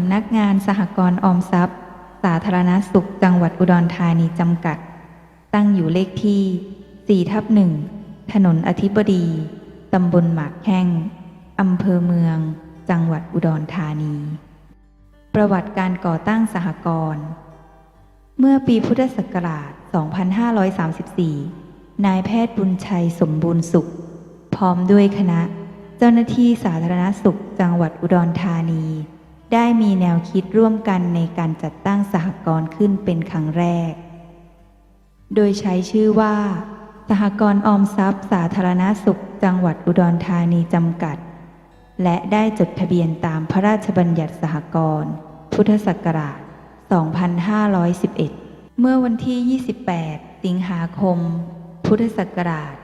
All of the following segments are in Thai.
ำนักงานสหกรณ์ออมทรัพย์ สาธารณสุขจังหวัดอุดรธานีจำกัด ตั้งอยู่เลขที่4ทับหนึ่งถนนอธิบดีตำบลหมากแข้งอำเภอเมือง จังหวัดอุดรธานี ประวัติการก่อตั้งสหกรณ์เมื่อปีพุทธศักราช 2534 นายแพทย์บุญชัยสมบูรณ์สุข พร้อมด้วยคณะ เจ้าหน้าที่สาธารณสุขจังหวัดอุดรธานี ได้มีแนวคิดร่วมกันในการจัดตั้งสหกรณ์ขึ้นเป็นครั้งแรก โดยใช้ชื่อว่า สหกรณ์ออมทรัพย์ สาธารณสุข จังหวัดอุดรธานีจำกัด และได้จดทะเบียนตามพระราชบัญญัติสหกรณ์พุทธศักราช 2511 เมื่อวันที่ 28 สิงหาคม พุทธศักราช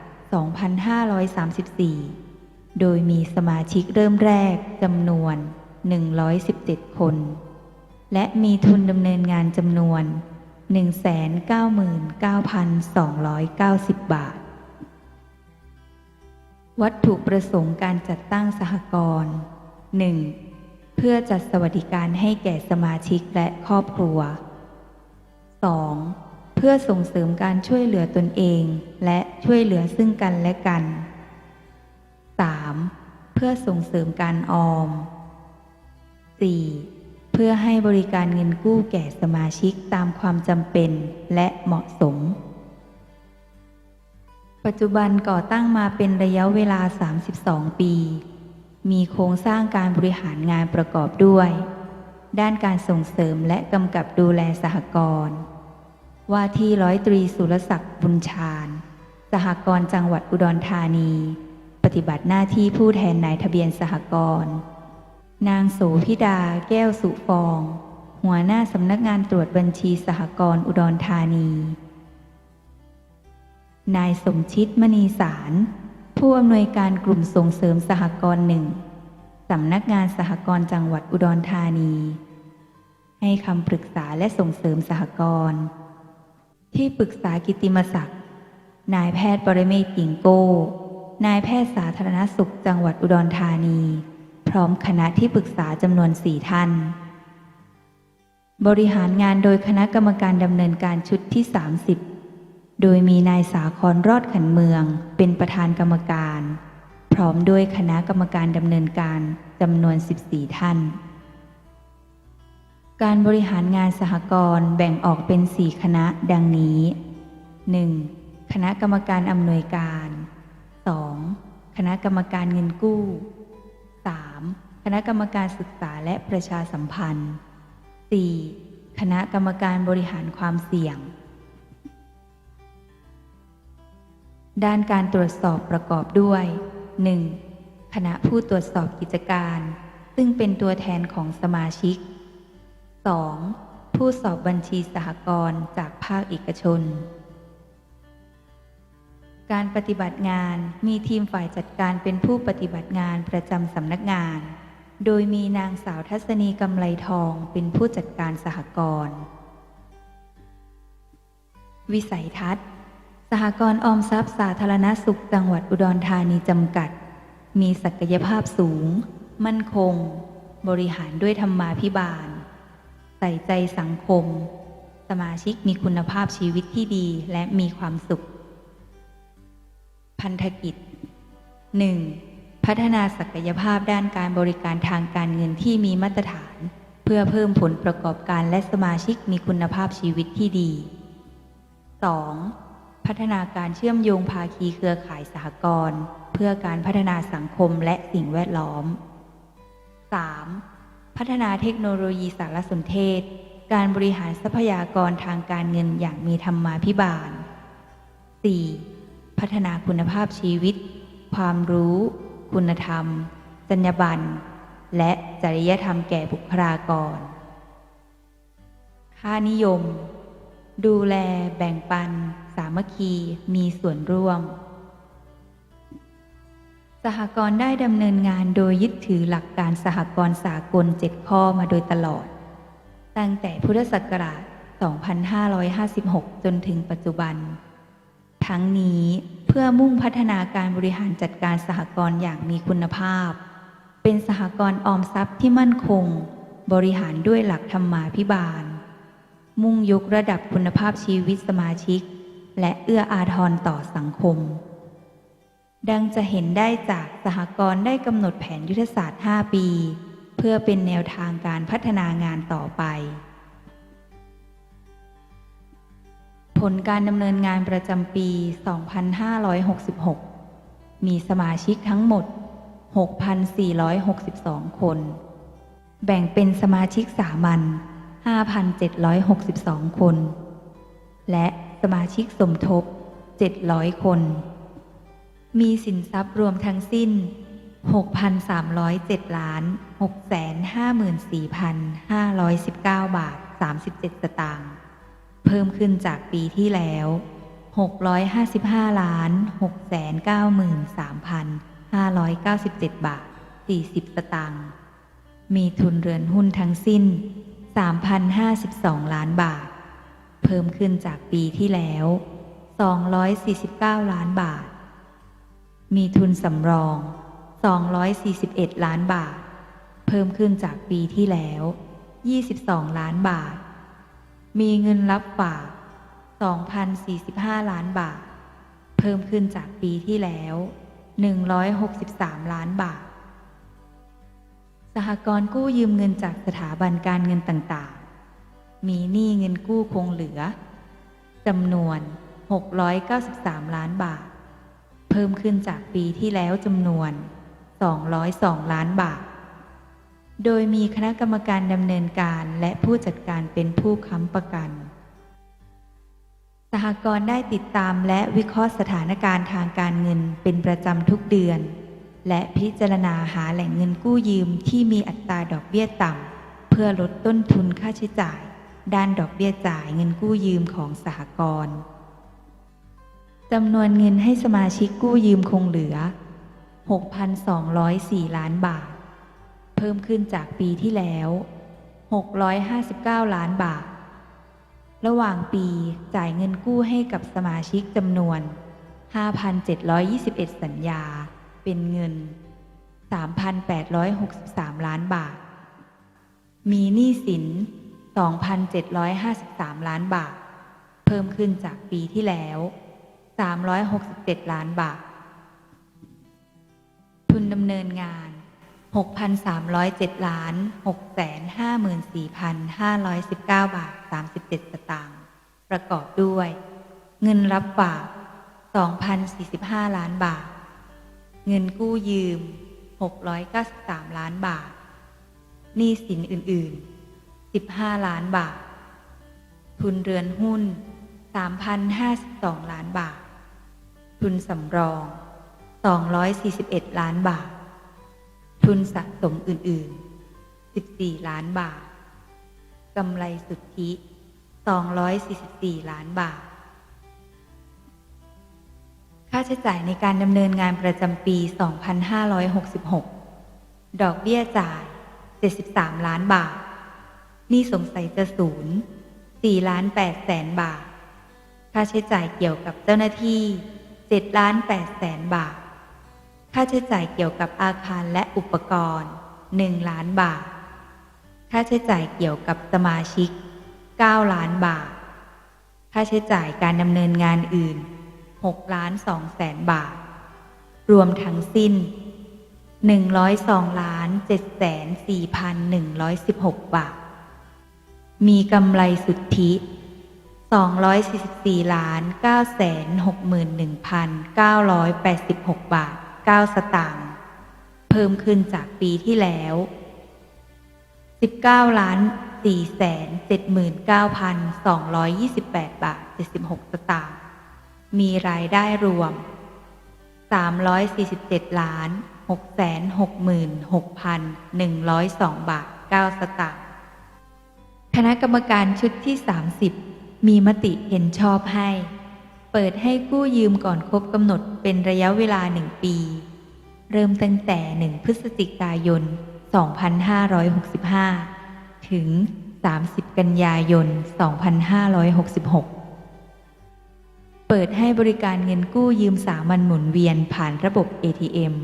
2534 โดยมีสมาชิกเริ่มแรกจำนวน 117 คน และมีทุนดำเนินงานจำนวน 199,290 บาท วัตถุประสงค์การจัดตั้งสหกรณ์ 1. เพื่อจัดสวัสดิการให้แก่สมาชิกและครอบครัว 2. เพื่อส่งเสริมการช่วยเหลือตนเอง และช่วยเหลือซึ่งกันและกัน 3. เพื่อส่งเสริมการออม 4. เพื่อให้บริการเงินกู้แก่สมาชิกตามความจำเป็นและเหมาะสม ปัจจุบันก่อตั้งมาเป็นระยะเวลา 32 ปี มีโครงสร้างการบริหารงานประกอบด้วย ด้านการส่งเสริมและกำกับดูแลสหกรณ์ว่าที่ร้อยตรีสุรศักดิ์บุญชาญ สหกรณ์จังหวัดอุดรธานี ปฏิบัติหน้าที่ผู้แทนนายทะเบียนสหกรณ์ นางโสพิดาแก้วสุฟอง หัวหน้าสำนักงานตรวจบัญชีสหกรณ์อุดรธานี นายสมชิตมณีสาร ผู้อำนวยการกลุ่มส่งเสริมสหกรณ์หนึ่งสำนักงานสหกรณ์จังหวัดอุดรธานี ให้คำปรึกษาและส่งเสริมสหกรณ์ที่ปรึกษากิติมศักดิ์นายแพทย์ปรเมศติงโก้ นายแพทย์สาธารณสุขจังหวัดอุดรธานี พร้อมคณะที่ปรึกษาจำนวนสี่ท่าน บริหารงานโดยคณะกรรมการดำเนินการชุดที่ 30 โดยมีนายสาครรอดขันเมือง เป็นประธานกรรมการ พร้อมด้วยคณะกรรมการดำเนินการจำนวน 14 ท่าน การบริหารงานสหกรณ์แบ่งออกเป็น 4 คณะดังนี้ 1. คณะกรรมการอำนวยการ 2. คณะกรรมการเงินกู้ 3. คณะกรรมการศึกษาและประชาสัมพันธ์ 4. คณะกรรมการบริหารความเสี่ยง ด้านการตรวจสอบประกอบด้วย 1. คณะผู้ตรวจสอบกิจการ ซึ่งเป็นตัวแทนของสมาชิก 2. ผู้สอบบัญชีสหกรณ์จากภาคเอกชน การปฏิบัติงานมีทีมฝ่ายจัดการเป็นผู้ปฏิบัติงานประจำสำนักงาน โดยมีนางสาวทัศนีกำไลทองเป็นผู้จัดการสหกรณ์ วิสัยทัศน์ สหกรณ์ออมทรัพย์สาธารณสุขจังหวัดอุดรธานีจำกัด มีศักยภาพสูง มั่นคง บริหารด้วยธรรมาภิบาล ใส่ใจสังคม สมาชิกมีคุณภาพชีวิตที่ดีและมีความสุข พันธกิจ 1. พัฒนาศักยภาพด้านการบริการทางการเงินที่มีมาตรฐาน เพื่อเพิ่มผลประกอบการและสมาชิกมีคุณภาพชีวิตที่ดี 2. พัฒนาการเชื่อมโยงภาคีเครือข่ายสหกรณ์เพื่อการพัฒนาสังคมและสิ่งแวดล้อม 3. พัฒนาเทคโนโลยีสารสนเทศ การบริหารทรัพยากรทางการเงินอย่างมีธรรมาภิบาล 4. พัฒนาคุณภาพชีวิต ความรู้ คุณธรรม จรรยาบรรณ และจริยธรรมแก่บุคลากร ค่านิยม ดูแลแบ่งปัน สามัคคีมีส่วนร่วม สหกรณ์ได้ดำเนินงานโดยยึดถือหลักการสหกรณ์สากล7ข้อมาโดยตลอด ตั้งแต่พุทธศักราช 2556 จนถึงปัจจุบัน ทั้งนี้เพื่อมุ่งพัฒนาการบริหารจัดการสหกรณ์อย่างมีคุณภาพ เป็นสหกรณ์ออมทรัพย์ที่มั่นคง บริหารด้วยหลักธรรมาภิบาล มุ่งยกระดับคุณภาพชีวิตสมาชิก และเอื้ออาทรต่อสังคม ดังจะเห็นได้จากสหกรณ์ได้กำหนดแผนยุทธศาสตร์ 5 ปี เพื่อเป็นแนวทางการพัฒนางานต่อไป ผลการดำเนินงานประจำปี 2566 มีสมาชิกทั้งหมด 6,462 คน แบ่งเป็นสมาชิกสามัญ 5,762 คน และสมาชิกสมทบ 700 คน มีสินทรัพย์รวมทั้งสิ้น 6,307ล้าน654,519 บาท 37 สตางค์ เพิ่มขึ้นจากปีที่แล้ว 655ล้าน693,597 บาท 40 สตางค์มีทุนเรือนหุ้นทั้งสิ้น 3,052 ล้านบาท เพิ่มขึ้นจากปีที่แล้ว 249 ล้านบาท มีทุนสำรอง 241 ล้านบาท เพิ่มขึ้นจากปีที่แล้ว 22 ล้านบาท มีเงินรับฝาก 2,045 ล้านบาท เพิ่มขึ้นจากปีที่แล้ว 163 ล้านบาท สหกรณ์กู้ยืมเงินจากสถาบันการเงินต่างๆ มีหนี้เงินกู้คงเหลือจำนวน 693 ล้านบาท เพิ่มขึ้นจากปีที่แล้วจำนวน 202 ล้านบาท โดยมีคณะกรรมการดำเนินการและผู้จัดการเป็นผู้ค้ำประกัน สหกรณ์ได้ติดตามและวิเคราะห์สถานการณ์ทางการเงินเป็นประจำทุกเดือน และพิจารณาหาแหล่งเงินกู้ยืมที่มีอัตราดอกเบี้ยต่ำ เพื่อลดต้นทุนค่าใช้จ่าย ด้านดอกเบี้ยจ่ายเงินกู้ยืมของสหกรณ์จำนวนเงินให้สมาชิกกู้ยืมคงเหลือ 6,204 ล้านบาท เพิ่มขึ้นจากปีที่แล้ว 659 ล้านบาท ระหว่างปีจ่ายเงินกู้ให้กับสมาชิกจำนวน 5,721 สัญญา เป็นเงิน 3,863 ล้านบาท มีหนี้สิน 2,753 ล้านบาท เพิ่มขึ้นจากปีที่แล้ว 367 ล้านบาท ทุนดำเนินงาน 6,307ล้าน654,519 บาท 37 สตางค์ประกอบด้วย เงินรับฝาก 2,045 ล้านบาท เงินกู้ยืม 693 ล้านบาทหนี้สินอื่น ๆ 15 ล้านบาท ทุนเรือนหุ้น 3,052 ล้านบาท ทุนสำรอง 241 ล้านบาท ทุนสะสมอื่น ๆ 14 ล้านบาท กำไรสุทธิ 244 ล้านบาท ค่าใช้จ่ายในการดำเนินงานประจำปี 2566 ดอกเบี้ยจ่าย 73 ล้านบาท นี้สงสัยจะศูนย์4ล้าน8แสนบาท ค่าใช้จ่ายเกี่ยวกับเจ้าหน้าที่ 7 ล้าน8แสนบาท ค่าใช้จ่ายเกี่ยวกับอาคารและอุปกรณ์1ล้านบาท ค่าใช้จ่ายเกี่ยวกับสมาชิก 9 ล้านบาท ค่าใช้จ่ายการดำเนินงานอื่น6ล้าน2แสนบาท รวมทั้งสิ้น 102ล้าน7แสน4,116 บาท มีกำไรสุทธิ 244ล้าน9แสน61,986 บาท 9 สตางค์เพิ่มขึ้นจากปีที่แล้ว 19ล้าน4แสน79,228 บาท 76 สตางค์มีรายได้รวม 347ล้าน666,102 บาท 9 สตางค์คณะกรรมการชุดที่ 30 มีมติเห็นชอบให้ เปิดให้กู้ยืมก่อนครบกำหนดเป็นระยะเวลาหนึ่งปี เริ่มตั้งแต่1พฤศจิกายน 2565 ถึง 30 กันยายน 2566 เปิดให้บริการเงินกู้ยืมสามัญหมุนเวียนผ่านระบบ ATM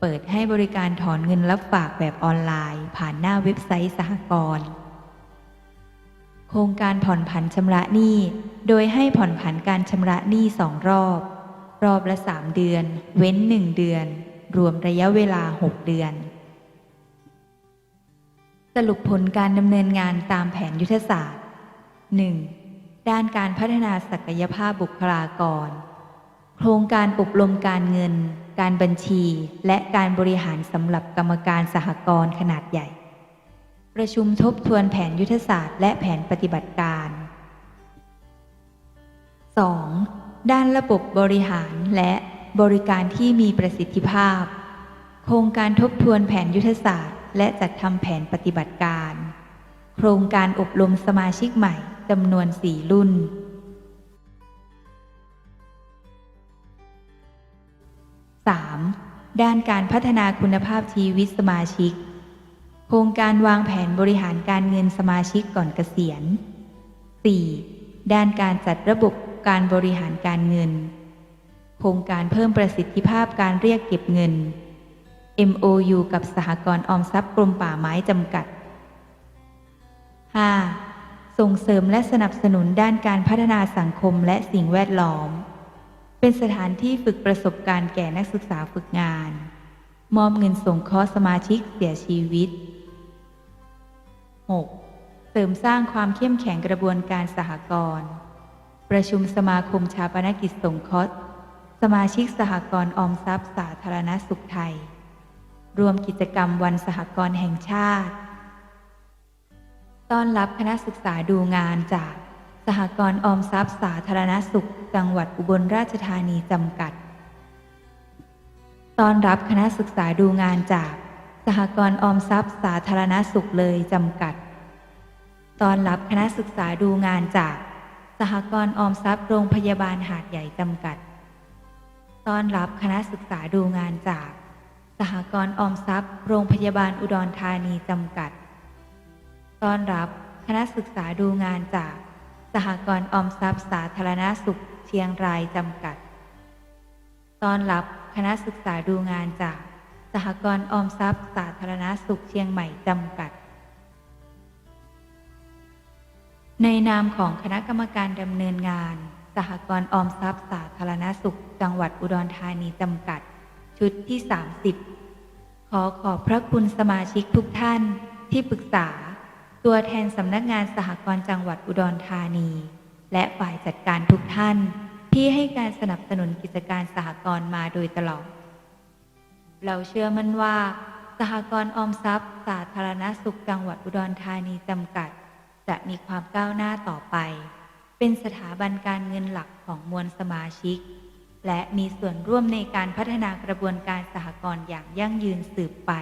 เปิดให้บริการถอนเงินรับฝากแบบออนไลน์ ผ่านหน้าเว็บไซต์สหกรณ์ โครงการผ่อนผันชำระหนี้ โดยให้ผ่อนผันการชำระหนี้สองรอบ รอบละ 3 เดือน เว้น 1 เดือน รวมระยะเวลา 6 เดือน สรุปผลการดำเนินงานตามแผนยุทธศาสตร์ 1. ด้านการพัฒนาศักยภาพบุคลากร โครงการอบรมการเงิน การบัญชี และการบริหารสำหรับกรรมการสหกรณ์ขนาดใหญ่ ประชุมทบทวนแผนยุทธศาสตร์และแผนปฏิบัติการ 2. ด้านระบบบริหารและบริการที่มีประสิทธิภาพ โครงการทบทวนแผนยุทธศาสตร์ และจัดทำแผนปฏิบัติการ โครงการอบรมสมาชิกใหม่จำนวน 4 รุ่น 3. ด้านการพัฒนาคุณภาพชีวิตสมาชิก โครงการวางแผนบริหารการเงินสมาชิกก่อนเกษียณ 4. ด้านการจัดระบบการบริหารการเงิน โครงการเพิ่มประสิทธิภาพการเรียกเก็บเงิน MOU กับสหกรณ์ออมทรัพย์กรมป่าไม้จำกัด 5. ส่งเสริมและสนับสนุนด้านการพัฒนาสังคมและสิ่งแวดล้อม เป็นสถานที่ฝึกประสบการณ์แก่นักศึกษาฝึกงาน มอบเงินส่งคราะห์สมาชิกเสียชีวิต 6. เสริมสร้างความเข้มแข็งกระบวนการสหกรณ์ประชุมสมาคมชาปนกิจสงเคราะห์สมาชิกสหกรณ์ออมทรัพย์สาธารณสุขไทย รวมกิจกรรมวันสหกรณ์แห่งชาติ ต้อนรับคณะศึกษาดูงานจากสหกรณ์ออมทรัพย์สาธารณสุข จังหวัดอุบลราชธานีจำกัด ต้อนรับคณะศึกษาดูงานจาก หกรณ์ออมทรัพย์สาธารณสุขเลยจำกัด ตอนรับคณะศึกษาดูงานจาก สหกรณ์ออมทรัพย์โรงพยาบาลหาดใหญ่จำกัด ตอนรับคณะศึกษาดูงานจาก สหกรณ์ออมทรัพย์ โรงพยาบาลอุดรธานีจำกัด ตอนรับคณะศึกษาดูงานจาก สหกรณ์ออมทรัพย์สาธารณสุขเชียงรายจำกัด ตอนรับคณะศึกษาดูงานจาก หกรณ์ออมทรัพย์ สาธารณสุขเชียงใหม่จำกัด ในนามของคณะกรรมการดำเนินงาน สหกรณ์ออมทรัพย์ สาธารณสุข จังหวัดอุดรธานีจำกัด ชุดที่ 30 ขอขอบพระคุณสมาชิกทุกท่านที่ปรึกษา ตัวแทนสำนักงานสหกรณ์จังหวัดอุดรธานี และฝ่ายจัดการทุกท่าน ที่ให้การสนับสนุนกิจการสหกรณ์มาโดยตลอด เราเชื่อมั่นว่า สหกรณ์ออมทรัพย์ สาธารณสุขจังหวัดอุดรธานีจำกัด จะมีความก้าวหน้าต่อไป เป็นสถาบันการเงินหลักของมวลสมาชิก และมีส่วนร่วมในการพัฒนากระบวนการสหกรณ์อย่างยั่งยืนสืบไป